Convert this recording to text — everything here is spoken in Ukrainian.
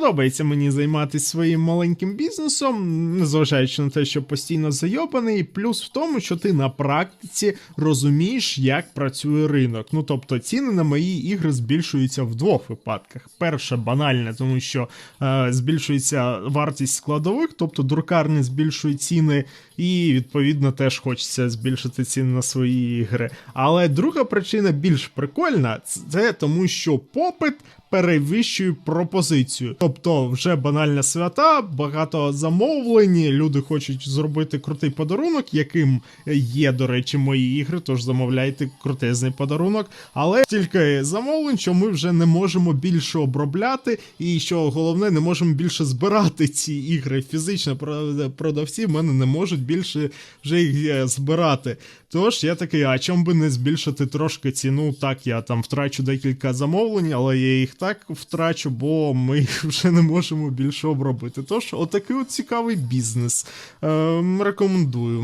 Подобається мені займатися своїм маленьким бізнесом, незважаючи на те, що постійно зайобаний. Плюс в тому, що ти на практиці розумієш, як працює ринок. Ну тобто ціни на мої ігри збільшуються в двох випадках. Перше, банальне, тому що е, збільшується вартість складових, тобто друкарні збільшують ціни, і відповідно теж хочеться збільшити ціни на свої ігри. Але друга причина більш прикольна, це тому, що попит перевищує пропозицію. Тобто, вже банальна свята, багато замовлень, люди хочуть зробити крутий подарунок, яким є, до речі, мої ігри, тож замовляйте крутезний подарунок. Але тільки замовлень, що ми вже не можемо більше обробляти, і що головне, не можемо більше збирати ці ігри. Фізично про- продавці в мене не можуть більше вже їх е, збирати. Тож я такий, а чому би не збільшити трошки ціну? Так, я там втрачу декілька замовлень, але я їх так втрачу, бо ми їх вже не можемо більше обробити. Тож, отакий от цікавий бізнес. Е, рекомендую.